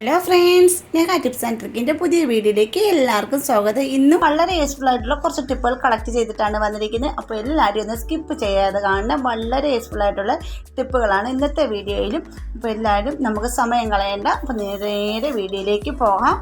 Hello friends ഞാൻ tips and ട്രിക്കിന്റെ പുതിയ വീഡിയോയിലേക്ക് എല്ലാവർക്കും സ്വാഗതം. ഇന്ന് വളരെ യൂസ്ഫുൾ ആയിട്ടുള്ള കുറച്ച് ടിപ്പുകൾ കളക്ട് ചെയ്തിട്ടാണ് വന്നിരിക്കുന്നത്. അപ്പോൾ എല്ലാവരും ഒന്ന് സ്കിപ്പ് ചെയ്യാതെ കാണുന്ന വളരെ യൂസ്ഫുൾ ആയിട്ടുള്ള ടിപ്പുകളാണ് ഇന്നത്തെ വീഡിയോയിലും. അപ്പോൾ എല്ലാവരും നമുക്ക് സമയം കളയേണ്ട. അപ്പോൾ നേരെ വീഡിയോയിലേക്ക് പോകാം.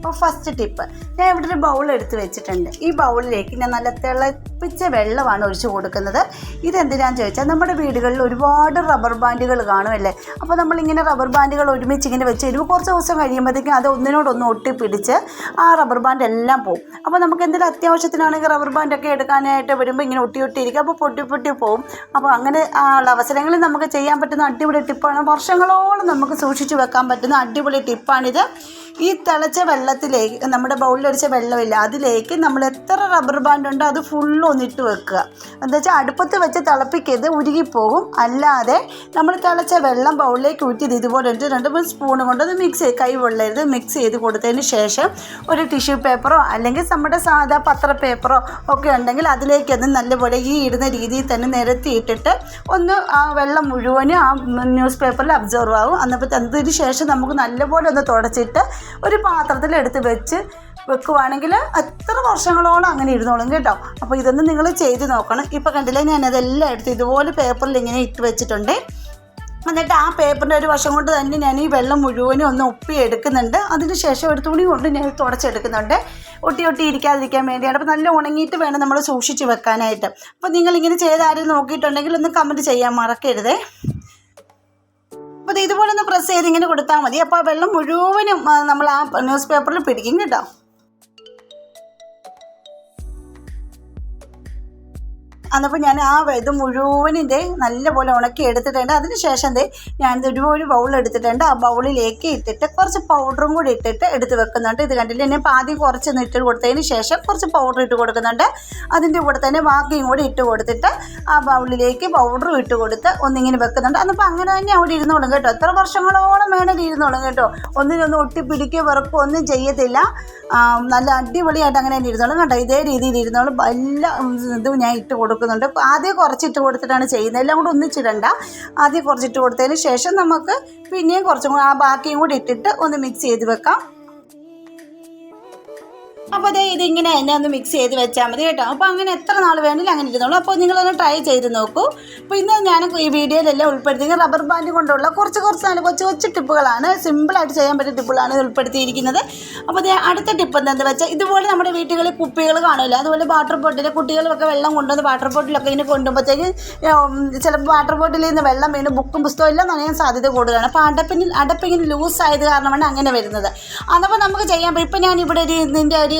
അപ്പോൾ ഫസ്റ്റ് ടിപ്പ് ഞാൻ ഇവിടെ ഒരു ബൗൾ എടുത്ത് വെച്ചിട്ടുണ്ട്. ഈ ബൗളിലേക്ക് ഞാൻ നല്ല തിളപ്പിച്ച വെള്ളമാണ് ഒഴിച്ചു കൊടുക്കുന്നത്. ഇതെന്തിനാന്ന് ചോദിച്ചാൽ നമ്മുടെ വീടുകളിൽ ഒരുപാട് റബ്ബർ ബാൻഡുകൾ കാണുമല്ലേ? അപ്പോൾ നമ്മളിങ്ങനെ റബ്ബർ ബാൻഡുകൾ ഒരുമിച്ച് ഇങ്ങനെ വെച്ച് കഴിയുമ്പോൾ കുറച്ച് ദിവസം കഴിയുമ്പോഴത്തേക്കും അത് ഒന്നിനോടൊന്ന് ഒട്ടിപ്പിടിച്ച് ആ റബ്ബർ ബാൻഡ് എല്ലാം പോകും അപ്പോൾ നമുക്ക് എന്തെങ്കിലും അത്യാവശ്യത്തിനാണെങ്കിൽ റബ്ബർ ബാൻഡൊക്കെ എടുക്കാനായിട്ട് വരുമ്പോൾ ഇങ്ങനെ ഒട്ടി ഒട്ടിയിരിക്കും അപ്പോൾ പൊട്ടി പൊട്ടി പോകും അപ്പോൾ അങ്ങനെ ആ അവസരങ്ങളിൽ നമുക്ക് ചെയ്യാൻ പറ്റുന്ന അടിപൊളി ടിപ്പാണ് വർഷങ്ങളോളം നമുക്ക് സൂക്ഷിച്ചു വെക്കാൻ പറ്റുന്ന അടിപൊളി ടിപ്പാണിത് ഈ തിളച്ച വെള്ളത്തിലേക്ക് നമ്മുടെ ബൗളിലൊഴിച്ച വെള്ളമില്ല അതിലേക്ക് നമ്മൾ എത്ര റബ്ബർ ബാൻഡ് ഉണ്ടോ അത് ഫുള്ളും ഒന്നിട്ട് വെക്കുക. എന്താ വെച്ചാൽ അടുപ്പത്ത് വെച്ച് തിളപ്പിക്കരുത് ഉരുകിപ്പോകും. അല്ലാതെ നമ്മൾ തിളച്ച വെള്ളം ബൗളിലേക്ക് ഊറ്റിയത് ഇതുപോലെ ഇട്ട് രണ്ട് മൂന്ന് സ്പൂൺ കൊണ്ട് അത് മിക്സ് ചെയ്ത് കൈ വെള്ളരുത് മിക്സ് ചെയ്ത് കൊടുത്തതിന് ശേഷം ഒരു ടിഷ്യൂ പേപ്പറോ അല്ലെങ്കിൽ നമ്മുടെ സാധാ പത്ര പേപ്പറോ ഒക്കെ ഉണ്ടെങ്കിൽ അതിലേക്ക് അത് നല്ലപോലെ ഈ ഇടുന്ന രീതിയിൽ തന്നെ നിരത്തിയിട്ടിട്ട് ഒന്ന് ആ വെള്ളം മുഴുവനും ആ ന്യൂസ് പേപ്പറിൽ അബ്സോർവ് ആകും അന്നപ്പോൾ അതിന് ശേഷം നമുക്ക് നല്ലപോലെ ഒന്ന് തുടച്ചിട്ട് ഒരു പാത്രത്തിൽ എടുത്ത് വെച്ച് വെക്കുവാണെങ്കിൽ എത്ര വർഷങ്ങളോളം അങ്ങനെ ഇരുന്നോളും കേട്ടോ. അപ്പോൾ ഇതൊന്ന് നിങ്ങൾ ചെയ്ത് നോക്കണം. ഇപ്പോൾ കണ്ടില്ലേ ഞാൻ അതെല്ലാം എടുത്ത് ഇതുപോലെ പേപ്പറിൽ ഇങ്ങനെ ഇട്ട് വെച്ചിട്ടുണ്ട്. എന്നിട്ട് ആ പേപ്പറിന്റെ ഒരു വശം കൊണ്ട് തന്നെ ഞാൻ ഈ വെള്ളം മുഴുവനും ഒന്ന് ഒപ്പി എടുക്കുന്നുണ്ട്. അതിന് ശേഷം ഒരു തുണി കൊണ്ട് ഞാൻ തുടച്ചെടുക്കുന്നുണ്ട്. ഒട്ടി ഒട്ടി ഇരിക്കാതിരിക്കാൻ വേണ്ടിയാണ്. അപ്പോൾ നല്ല ഉണങ്ങിയിട്ട് വേണം നമ്മൾ സൂക്ഷിച്ച് വെക്കാനായിട്ട്. അപ്പോൾ നിങ്ങളിങ്ങനെ ചെയ്ത് ആരും നോക്കിയിട്ടുണ്ടെങ്കിൽ ഒന്ന് കമന്റ് ചെയ്യാൻ മറക്കരുതേ. ഇതുപോലെ ഒന്ന് പ്രസ് ചെയ്ത് ഇങ്ങനെ കൊടുത്താൽ മതി. അപ്പോൾ ആ വെള്ളം മുഴുവനും നമ്മൾ ആ ന്യൂസ് പേപ്പറിൽ പിടിക്കും കേട്ടോ. അന്നപ്പോൾ ഞാൻ ആ ഇത് മുഴുവനിന്റെ നല്ലപോലെ ഉണക്കി എടുത്തിട്ടുണ്ട് അതിന് ശേഷം ദേ ഞാൻ ഒരു ഒരു ബൗൾ എടുത്തിട്ടുണ്ട്. ആ ബൗളിലേക്ക് ഇട്ടിട്ട് കുറച്ച് പൗഡറും കൂടി ഇട്ടിട്ട് എടുത്ത് വെക്കുന്നുണ്ട്. ഇത് കണ്ടില്ല? ഞാൻ പാതി കുറച്ചൊന്ന് ഇട്ട് കൊടുത്തതിന് ശേഷം കുറച്ച് പൗഡർ ഇട്ട് കൊടുക്കുന്നുണ്ട്. അതിന്റെ കൂടെ തന്നെ ബാക്കിയും കൂടി ഇട്ട് കൊടുത്തിട്ട് ആ ബൗളിലേക്ക് പൗഡറും ഇട്ട് കൊടുത്ത് ഒന്നിങ്ങനെ വെക്കുന്നുണ്ട്. അന്നപ്പോൾ അങ്ങനെ തന്നെ അവിടെ ഇരുന്നോളും കേട്ടോ. എത്ര വർഷങ്ങളോളം വേണമെങ്കിൽ ഇരുന്നോളും കേട്ടോ. ഒന്നിനൊന്നും ഒട്ടിപ്പിടിക്കുക വെറുപ്പോ ഒന്നും ചെയ്യത്തില്ല. നല്ല അടിപൊളിയായിട്ട് അങ്ങനെ തന്നെ ഇരുന്നോളും കേട്ടോ. ഇതേ രീതിയിൽ ഇരുന്നോളും എല്ലാ ഇതും ഞാൻ ഇട്ട് കൊടുക്കുന്നുണ്ട്. അപ്പോൾ ആദ്യം കുറച്ചിട്ട് കൊടുത്തിട്ടാണ് ചെയ്യുന്നത്. എല്ലാം കൂടെ ഒന്നിച്ചിടണ്ട. ആദ്യം കുറച്ചിട്ട് കൊടുത്തതിന് ശേഷം നമുക്ക് പിന്നെയും കുറച്ചും കൂടെ ആ ബാക്കിയും കൂടി ഇട്ടിട്ട് ഒന്ന് മിക്സ് ചെയ്ത് വെക്കാം. അപ്പോൾ അതേ ഇതിങ്ങനെ എന്നെ ഒന്ന് മിക്സ് ചെയ്ത് വെച്ചാൽ മതി കേട്ടോ. അപ്പോൾ അങ്ങനെ എത്ര നാൾ വേണമെങ്കിലും അങ്ങനെ ഇരുന്നോളൂ. അപ്പോൾ നിങ്ങളൊന്ന് ട്രൈ ചെയ്ത് നോക്കൂ. അപ്പോൾ ഇന്ന് ഞാൻ ഈ വീഡിയോയിലെല്ലാം ഉൾപ്പെടുത്തിയത് റബ്ബർ ബാൻഡ് കൊണ്ടുള്ള കുറച്ച് കുറച്ച് നല്ല കൊച്ചു കൊച്ചു ടിപ്പുകളാണ്. സിമ്പിളായിട്ട് ചെയ്യാൻ പറ്റിയ ടിപ്പുകളാണ് ഉൾപ്പെടുത്തിയിരിക്കുന്നത്. അപ്പോൾ ദേ അടുത്ത ടിപ്പ് എന്താണെന്ന് വെച്ചാൽ ഇതുപോലെ നമ്മുടെ വീട്ടുകളിൽ കുപ്പികൾ കാണില്ല അതുപോലെ വാട്ടർ ബോട്ടിൽ കുട്ടികളൊക്കെ വെള്ളം കൊണ്ടുവന്ന് വാട്ടർ ബോട്ടിലൊക്കെ ഇങ്ങനെ കൊണ്ടുപോകുമ്പോഴത്തേക്ക് ചിലപ്പോൾ വാട്ടർ ബോട്ടിലിൽ നിന്ന് വെള്ളം വീണ് ബുക്കും പുസ്തകവും എല്ലാം നനയാൻ സാധ്യത കൂടുതലാണ്. അപ്പോൾ അടപ്പിന് അടപ്പിങ്ങനെ ലൂസ് ആയത് കാരണമാണ് അങ്ങനെ വരുന്നത്. അതപ്പോൾ നമുക്ക് ചെയ്യാൻ ഇപ്പോൾ ഇപ്പം ഞാൻ ഇവിടെ ഒരു ഇതിന്റെ ഒരു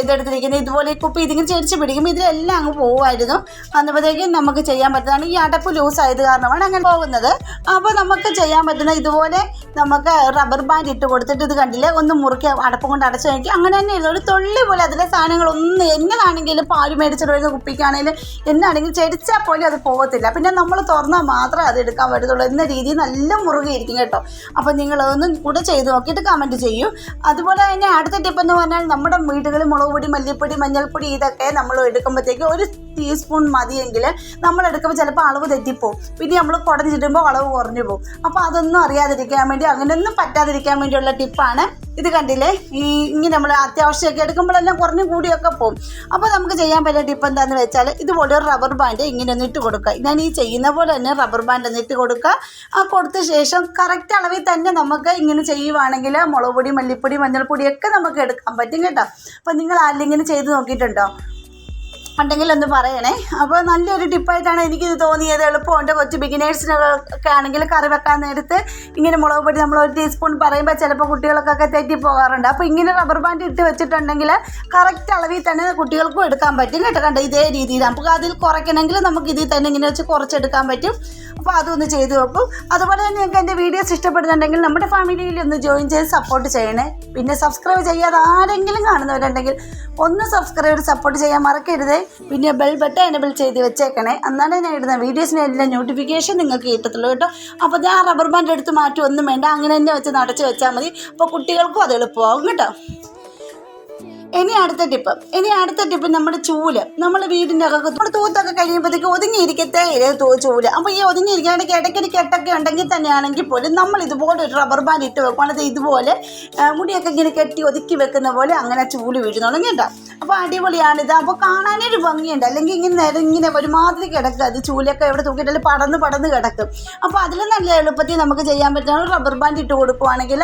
ഇതെടുത്തിരിക്കുന്നത് ഇതുപോലെ ഈ കുപ്പി ഇതിങ്ങനെ ചെരിച്ച് പിടിക്കും ഇതിലെല്ലാം അങ്ങ് പോകുമായിരുന്നു വന്നപ്പോഴത്തേക്കും നമുക്ക് ചെയ്യാൻ പറ്റുന്നതാണ് ഈ അടപ്പ് ലൂസ് ആയത് കാരണമാണ് അങ്ങനെ പോകുന്നത്. അപ്പോൾ നമുക്ക് ചെയ്യാൻ പറ്റുന്ന ഇതുപോലെ നമുക്ക് റബ്ബർ ബാൻഡ് ഇട്ട് കൊടുത്തിട്ട് ഇത് കണ്ടില്ലേ? ഒന്ന് മുറുക്കി അടപ്പ് കൊണ്ട് അടച്ചു നോക്കി അങ്ങനെ തന്നെ ഒരു തൊള്ളി പോലെ അതിലെ സാധനങ്ങളൊന്നും എന്നതാണെങ്കിലും പാൽ മേടിച്ചിട്ട് വരുന്ന കുപ്പിക്കാണെങ്കിലും എന്നാണെങ്കിലും ചെരിച്ചാൽ പോലും അത് പോകത്തില്ല. പിന്നെ നമ്മൾ തുറന്നാൽ മാത്രമേ അത് എടുക്കാൻ പറ്റത്തുള്ളൂ എന്ന രീതിയിൽ നല്ല മുറുകിയിരിക്കും കേട്ടോ. അപ്പോൾ നിങ്ങൾ ഒന്ന് കൂടെ ചെയ്ത് നോക്കിയിട്ട് കമന്റ് ചെയ്യൂ. അതുപോലെ തന്നെ അടുത്ത ടിപ്പ് എന്ന് പറഞ്ഞാൽ നമ്മുടെ വീടുകളിൽ മുളക് പൊടി മല്ലിപ്പൊടി മഞ്ഞൾപ്പൊടി ഇതൊക്കെ നമ്മൾ എടുക്കുമ്പോഴത്തേക്ക് ഒരു ടീസ്പൂൺ മതിയെങ്കിൽ നമ്മൾ എടുക്കുമ്പോൾ ചിലപ്പോൾ അളവ് തെറ്റിപ്പോവും. പിന്നെ നമ്മൾ കുടഞ്ഞിട്ടുമ്പോൾ അളവ് കുറഞ്ഞു പോകും അപ്പോൾ അതൊന്നും അറിയാതിരിക്കാൻ വേണ്ടി അങ്ങനെയൊന്നും പറ്റാതിരിക്കാൻ വേണ്ടിയുള്ള ടിപ്പാണ് ഇത് കണ്ടില്ലേ? ഈ ഇങ്ങനെ നമ്മൾ അത്യാവശ്യമൊക്കെ എടുക്കുമ്പോഴെല്ലാം കുറഞ്ഞു കൂടിയൊക്കെ പോകും അപ്പോൾ നമുക്ക് ചെയ്യാൻ പറ്റിയ ടിപ്പ് എന്താണെന്ന് വെച്ചാൽ ഇതുപോലെ ഒരു റബ്ബർ ബാൻഡ് ഇങ്ങനെ ഒന്ന് ഇട്ട് കൊടുക്കുക. ഞാൻ ഈ ചെയ്യുന്ന പോലെ തന്നെ റബ്ബർ ബാൻഡ് ഒന്ന് ഇട്ട് കൊടുക്കുക. ആ കൊടുത്ത ശേഷം കറക്റ്റ് അളവിൽ തന്നെ നമുക്ക് ഇങ്ങനെ ചെയ്യുവാണെങ്കിൽ മുളക് പൊടി മല്ലിപ്പൊടി മഞ്ഞൾപ്പൊടിയൊക്കെ നമുക്ക് എടുക്കാൻ പറ്റും കേട്ടോ. അപ്പോൾ നിങ്ങൾ ആരെങ്കിലും ചെയ്ത് നോക്കിയിട്ടുണ്ടോ? ഉണ്ടെങ്കിൽ ഒന്ന് പറയണേ. അപ്പോൾ നല്ലൊരു ടിപ്പായിട്ടാണ് എനിക്കിത് തോന്നിയത്. എളുപ്പമുണ്ട് കൊച്ചു ബിഗിനേഴ്സിനൊക്കെ ആണെങ്കിൽ കറി വെക്കാൻ നേരത്ത് ഇങ്ങനെ മുളക് പൊടി നമ്മൾ ഒരു ടീസ്പൂൺ പറയുമ്പോൾ ചിലപ്പോൾ കുട്ടികൾക്കൊക്കെ തെറ്റി പോകാറുണ്ട്. അപ്പോൾ ഇങ്ങനെ റബ്ബർ ബാൻഡ് ഇട്ട് വെച്ചിട്ടുണ്ടെങ്കിൽ കറക്റ്റ് അളവിൽ തന്നെ കുട്ടികൾക്കും എടുക്കാൻ പറ്റും കേട്ടോ. കണ്ടോ? ഇതേ രീതിയിൽ. നമുക്ക് അതിൽ കുറയ്ക്കണമെങ്കിൽ നമുക്ക് ഇതിൽ തന്നെ ഇങ്ങനെ വെച്ച് കുറച്ചെടുക്കാൻ പറ്റും. അപ്പോൾ അതൊന്ന് ചെയ്തു നോക്കും അതുപോലെ തന്നെ നിങ്ങൾക്ക് എന്റെ വീഡിയോസ് ഇഷ്ടപ്പെടുന്നുണ്ടെങ്കിൽ നമ്മുടെ ഫാമിലിയിൽ ഒന്ന് ജോയിൻ ചെയ്ത് സപ്പോർട്ട് ചെയ്യണേ. പിന്നെ സബ്സ്ക്രൈബ് ചെയ്യാതെ ആരെങ്കിലും കാണുന്നവരുണ്ടെങ്കിൽ ഒന്ന് സബ്സ്ക്രൈബ് സപ്പോർട്ട് ചെയ്യാൻ മറക്കരുതേ. പിന്നെ ബെൽ ബട്ടൺ എനബിൾ ചെയ്ത് വെച്ചേക്കണേ. എന്നാണ് ഞാൻ ഇടുന്ന വീഡിയോസിന് എല്ലാം നോട്ടിഫിക്കേഷൻ നിങ്ങൾക്ക് കിട്ടത്തുള്ളൂ കേട്ടോ. അപ്പോൾ ഞാൻ റബ്ബർ ബാൻഡ് എടുത്ത് മാറ്റി ഒന്നും വേണ്ട. അങ്ങനെ തന്നെ വെച്ച് നടച്ച് വെച്ചാൽ മതി. അപ്പോൾ കുട്ടികൾക്കും അത് എളുപ്പമാകും കേട്ടോ. ഇനി അടുത്ത ടിപ്പ് ഇനി അടുത്ത ടിപ്പ് നമ്മുടെ ചൂൽ. നമ്മൾ വീടിന്റെ അകത്ത് നമ്മുടെ തൂത്തൊക്കെ കഴിയുമ്പോഴത്തേക്ക് ഒതുങ്ങിയിരിക്കത്തേ ഇത് ചൂൽ. അപ്പോൾ ഈ ഒതുങ്ങിയിരിക്കാണെങ്കിൽ ഇടയ്ക്കൊരു കെട്ടൊക്കെ ഉണ്ടെങ്കിൽ തന്നെയാണെങ്കിൽ പോലും നമ്മൾ ഇതുപോലെ ഒരു റബ്ബർ ബാൻഡ് ഇട്ട് വെക്കുകയാണെങ്കിൽ ഇതുപോലെ മുടിയൊക്കെ ഇങ്ങനെ കെട്ടി ഒതുക്കി വെക്കുന്ന പോലെ അങ്ങനെ ചൂൽ വീഴുന്നോളും കേട്ടോ. അപ്പോൾ അടിപൊളിയാണിത് അപ്പോൾ കാണാനൊരു ഭംഗിയുണ്ട്. അല്ലെങ്കിൽ ഇങ്ങനെ നേരം ഇങ്ങനെ ഒരുമാതിരി കിടക്കുക അത് ചൂലൊക്കെ എവിടെ തൂക്കിയിട്ടാലും പടന്ന് പടന്ന് കിടക്കും. അപ്പോൾ അതിൽ നല്ല എളുപ്പത്തിൽ നമുക്ക് ചെയ്യാൻ പറ്റുന്ന റബ്ബർ ബാൻഡ് ഇട്ട് കൊടുക്കുവാണെങ്കിൽ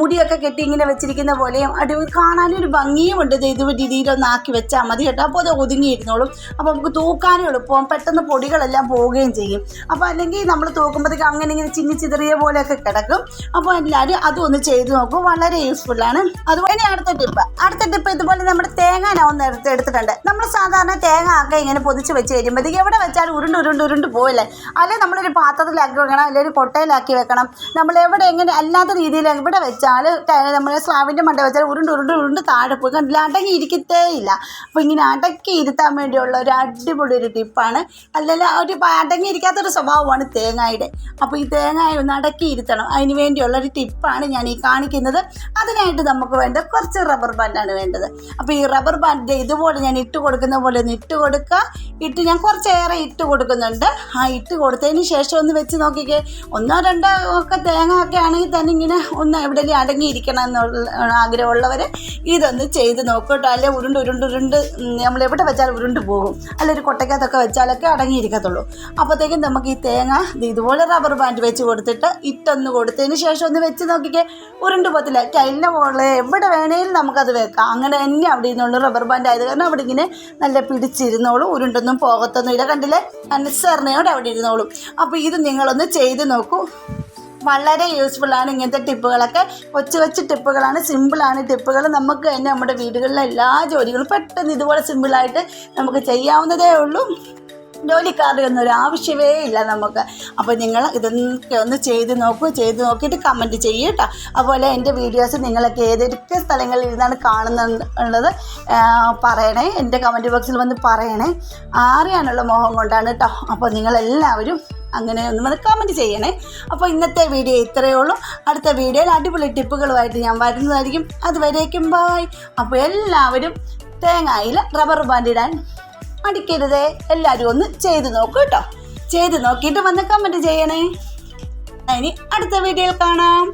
മുടിയൊക്കെ കെട്ടി ഇങ്ങനെ വെച്ചിരിക്കുന്ന പോലെയും അടി കാണാനൊരു ഭംഗിയും ഉണ്ട് ഇത് രീതിയിലൊന്ന് ആക്കി വെച്ചാൽ മതി കേട്ടോ. അപ്പോൾ അത് ഒതുങ്ങിയിരുന്നോളും. അപ്പോൾ നമുക്ക് തൂക്കാനും എളുപ്പം പെട്ടെന്ന് പൊടികളെല്ലാം പോവുകയും ചെയ്യും. അപ്പോൾ അല്ലെങ്കിൽ നമ്മൾ തൂക്കുമ്പോഴത്തേക്ക് അങ്ങനെ ഇങ്ങനെ ചിന്നി ചിതറിയ പോലെയൊക്കെ കിടക്കും. അപ്പോൾ എല്ലാവരും അതൊന്ന് ചെയ്ത് നോക്കും. വളരെ യൂസ്ഫുള്ളാണ് അതുപോലെ അടുത്ത ടിപ്പ് അടുത്ത ടിപ്പ് ഇതുപോലെ നമ്മുടെ തേങ്ങ ഒന്ന് എടുത്ത് എടുത്തിട്ടുണ്ട്. നമ്മൾ സാധാരണ തേങ്ങ ഒക്കെ ഇങ്ങനെ പൊതിച്ച് വെച്ച് കഴിയുമ്പോഴത്തേക്ക് എവിടെ വെച്ചാലും ഉരുണ്ട് ഉരുണ്ട് ഉരുണ്ട് പോവില്ലേ? അല്ലെങ്കിൽ നമ്മളൊരു പാത്രത്തിലാക്കി വെക്കണം. അല്ലെങ്കിൽ ഒരു കൊട്ടയിലാക്കി വെക്കണം. നമ്മൾ എവിടെ എങ്ങനെ അല്ലാത്ത രീതിയിൽ എവിടെ വെച്ചാൽ നമ്മൾ സ്ലാവിന്റെ മണ്ട വെച്ചാൽ ഉരുണ്ട് ഉരുണ്ട് ഉരുണ്ട് താഴെ പോയി കണ്ടില്ല? അടങ്ങി ഇരിക്കത്തേ ഇല്ല. അപ്പോൾ ഇങ്ങനെ അടക്കി ഇരുത്താൻ വേണ്ടിയുള്ള ഒരു അടിപൊളി ഒരു ടിപ്പാണ്. അല്ലെങ്കിൽ ഒരു അടങ്ങിയിരിക്കാത്തൊരു സ്വഭാവമാണ് തേങ്ങയുടെ. അപ്പോൾ ഈ തേങ്ങായ ഒന്ന് അടക്കി ഇരുത്തണം. അതിന് വേണ്ടിയുള്ള ഒരു ടിപ്പാണ് ഞാൻ ഈ കാണിക്കുന്നത്. അതിനായിട്ട് നമുക്ക് വേണ്ട കുറച്ച് റബ്ബർ ബാൻഡാണ് വേണ്ടത്. അപ്പോൾ ഈ റബ്ബർ ബാൻഡ് ഇതുപോലെ ഞാൻ ഇട്ട് കൊടുക്കുന്ന പോലെ ഒന്ന് ഇട്ട് കൊടുക്കുക. ഇട്ട് ഞാൻ കുറച്ചേറെ ഇട്ട് കൊടുക്കുന്നുണ്ട്. ആ ഇട്ട് കൊടുത്തതിന് ശേഷം ഒന്ന് വെച്ച് നോക്കിക്കേ. ഒന്നോ രണ്ടോ ഒക്കെ തേങ്ങ ഒക്കെ ആണെങ്കിൽ തന്നെ ഇങ്ങനെ ഒന്ന് എവിടെയെങ്കിലും അടങ്ങിയിരിക്കണം എന്നുള്ള ആഗ്രഹമുള്ളവർ ഇതൊന്ന് ചെയ്ത് നോക്കൂ കേട്ടോ അല്ലെ? ഉരുണ്ട് ഉരുണ്ട് ഉരുണ്ട്. നമ്മൾ എവിടെ വെച്ചാൽ ഉരുണ്ട് പോകും. അല്ലെ? ഒരു കൊട്ടയ്ക്കകത്തൊക്കെ വെച്ചാലൊക്കെ അടങ്ങിയിരിക്കത്തുള്ളൂ. അപ്പോഴത്തേക്കും നമുക്ക് ഈ തേങ്ങ ഇത് ഇതുപോലെ റബ്ബർ ബാൻഡ് വെച്ച് കൊടുത്തിട്ട് ഇട്ടൊന്ന് കൊടുത്തതിന് ശേഷം ഒന്ന് വെച്ച് നോക്കിക്കേ. ഉരുണ്ട് പോകത്തില്ല. ടൈലിന്റെ മുകളിൽ എവിടെ വേണേലും നമുക്കത് വെക്കാം. അങ്ങനെ തന്നെ അവിടെ ഇരുന്നുള്ളൂ റബ്ബർ ബാൻഡ് ആയത് കാരണം അവിടെ ഇങ്ങനെ നല്ല പിടിച്ചിരുന്നോളൂ ഉരുണ്ടൊന്നും പോകത്തൊന്നും ഇല്ല കണ്ടില്ലേ? അനുസരണയോടെ അവിടെ ഇരുന്നോളും. അപ്പോൾ ഇത് നിങ്ങളൊന്ന് ചെയ്ത് നോക്കൂ. വളരെ യൂസ്ഫുള്ളാണ് ഇങ്ങനത്തെ ടിപ്പുകളൊക്കെ. കൊച്ചു കൊച്ചു ടിപ്പുകളാണ്. സിമ്പിളാണ് ടിപ്പുകൾ. നമുക്ക് തന്നെ നമ്മുടെ വീടുകളിലെ എല്ലാ ജോലികളും പെട്ടെന്ന് ഇതുപോലെ സിമ്പിളായിട്ട് നമുക്ക് ചെയ്യാവുന്നതേ ഉള്ളൂ. ജോലിക്കാരുടെ ഒന്നും ഒരു ആവശ്യമേ ഇല്ല നമുക്ക്. അപ്പോൾ നിങ്ങൾ ഇതൊക്കെ ഒന്ന് ചെയ്ത് നോക്കൂ ചെയ്ത് നോക്കിയിട്ട് കമന്റ് ചെയ്യൂ കേട്ടോ. അതുപോലെ എന്റെ വീഡിയോസ് നിങ്ങളൊക്കെ ഏതൊക്കെ സ്ഥലങ്ങളിൽ ഇരുന്നാണ് കാണുന്നുള്ളത് പറയണേ. എന്റെ കമന്റ് ബോക്സിൽ വന്ന് പറയണേ. അറിയാനുള്ള മോഹം കൊണ്ടാണ് കേട്ടോ. അപ്പോൾ നിങ്ങളെല്ലാവരും അങ്ങനെ ഒന്ന് വന്ന് കമന്റ് ചെയ്യണേ. അപ്പോൾ ഇന്നത്തെ വീഡിയോ ഇത്രയേ ഉള്ളൂ. അടുത്ത വീഡിയോയിൽ അടിപൊളി ടിപ്പുകളുമായിട്ട് ഞാൻ വരുന്നതായിരിക്കും. അതുവരേക്കും ബായ് അപ്പോൾ എല്ലാവരും തേങ്ങയിൽ റബ്ബർ ബാൻഡ് ഇടാൻ മടിക്കരുതേ എല്ലാവരും ഒന്ന് ചെയ്ത് നോക്കൂ കേട്ടോ. ചെയ്ത് നോക്കിയിട്ട് വന്ന് കമന്റ് ചെയ്യണേ. ഇനി അടുത്ത വീഡിയോയിൽ കാണാം.